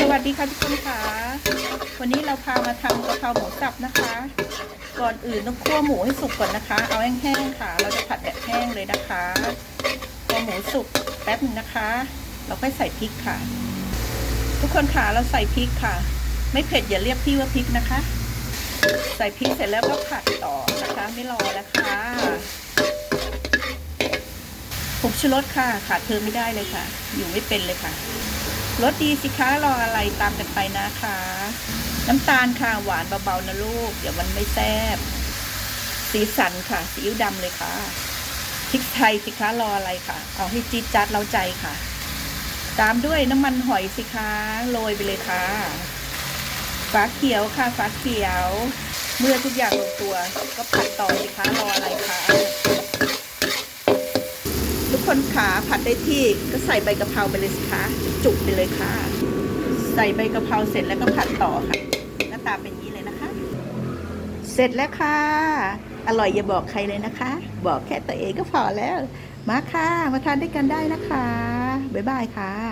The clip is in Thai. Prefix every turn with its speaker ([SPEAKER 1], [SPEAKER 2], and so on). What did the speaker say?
[SPEAKER 1] สวัสดีค่ะทุกคนค่ะ วันนี้เราพามาทำกะเพราหมูสับนะคะ ก่อนอื่นต้องคั่วหมูให้สุกก่อนนะคะ เอาแห้งๆค่ะ เราจะผัดแบบแห้งเลยนะคะพอหมูสุกแป๊บหนึงนะคะ เราค่อยใส่พริกค่ะ ทุกคนค่ะเราใส่พริกค่ะ ไม่เผ็ดอย่าเรียกพี่ว่าพริกนะคะ ใส่พริกเสร็จแล้วก็ผัดต่อนะคะ ไม่รอแล้วค่ะผงชูรสค่ะขาดเธอไม่ได้เลยค่ะ อยู่ไม่เป็นเลยค่ะ รสดีสิคะรออะไรตามกันไปนะคะ น้ำตาลค่ะหวานเบาๆนะลูก เดี๋ยวมันไม่แซ่บสีสันค่ะซีอิ๊วดำเลยค่ะพริกไทยสิคะรออะไรค่ะ เอาให้จี๊ดจัดเล้าใจค่ะ ตามด้วยน้ำมันหอยสิคะโรยไปเลยค่ะฟ้าเขียวค่ะฟ้าเขียว เมื่อทุกอย่างลงตัว ก็ผัดต่อสิคะรออะไรคะ คนขาผัดได้ที่ก็ใส่ใบกะเพราไปเลยสิคะจุกไปเลยค่ะ ใส่ใบกะเพราเสร็จแล้วก็ผัดต่อค่ะ หน้าตาเป็นอย่างนี้เลยนะคะ เสร็จแล้วค่ะ อร่อยอย่าบอกใครเลยนะคะ บอกแค่ตัวเองก็พอแล้ว มาค่ะ มาทานด้วยกันได้นะคะ บ๊ายบายค่ะ